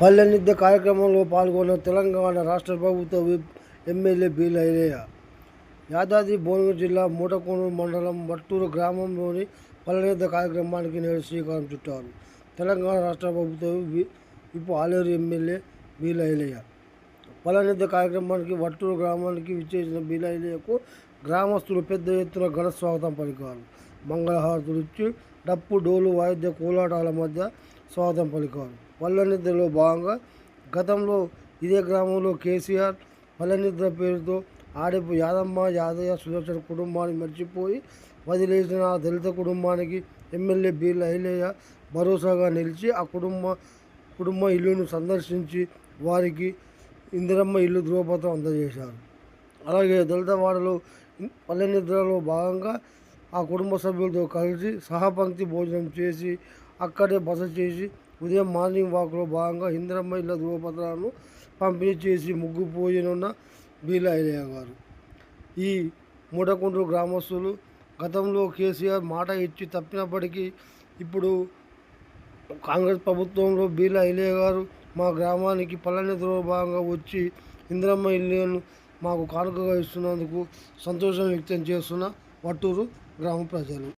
పల్లెనిద్ద కార్యక్రమంలో పాల్గొన్న తెలంగాణ రాష్ట్ర ప్రభుత్వ ఎమ్మెల్యే బి లైలయ్య యాదాద్రి భువనగిరి జిల్లా మూటకొండూరు మండలం మట్టూరు గ్రామంలోని పల్లెనిద్ద కార్యక్రమానికి నేడు శ్రీకారం చుట్టారు. తెలంగాణ రాష్ట్ర ప్రభుత్వ ఇప్పుడు ఆలేరు ఎమ్మెల్యే బి లైలయ్య పల్లెనిద్ద కార్యక్రమానికి వట్టూరు గ్రామానికి విచ్చేసిన బి లైలయ్యకు గ్రామస్తులు పెద్ద ఎత్తున ఘన స్వాగతం పలికారు. మంగళహారతులు ఇచ్చి డప్పు డోలు వాయిద్య కోలాటాల మధ్య స్వాగతం పలికారు పల్లెనిద్రలో భాగంగా గతంలో ఇదే గ్రామంలో కేసీఆర్ పల్లెనిద్ర పేరుతో ఆడపు యాదమ్మ యాదయ్య సుదర్శన్ కుటుంబాన్ని మర్చిపోయి వదిలేసిన ఆ దళిత కుటుంబానికి ఎమ్మెల్యే బీర్ల లైలయ్య భరోసాగా నిలిచి ఆ కుటుంబ కుటుంబ ఇల్లును సందర్శించి వారికి ఇందిరమ్మ ఇల్లు ధృవపత్రం అందజేశారు. అలాగే దళితవాడలో పల్లె నిద్రలో భాగంగా ఆ కుటుంబ సభ్యులతో కలిసి సహపంక్తి భోజనం చేసి అక్కడే బస చేసి ఉదయం మార్నింగ్ వాక్లో భాగంగా ఇందిరమ్మ ఇళ్ళ ధృవపత్రాలను పంపిణీ చేసి ముగ్గు పోయినున్న బీలా ఐలయ్య గారు. ఈ మూడకుండ్రు గ్రామస్తులు గతంలో కేసీఆర్ మాట ఇచ్చి తప్పినప్పటికీ ఇప్పుడు కాంగ్రెస్ ప్రభుత్వంలో బీలా ఐలయ్య గారు మా గ్రామానికి పల్లెని భాగంగా వచ్చి ఇందిరమ్మ ఇల్లును మాకు కానుకగా ఇస్తున్నందుకు సంతోషం వ్యక్తం చేస్తున్న వట్టూరు గ్రామ ప్రజలు.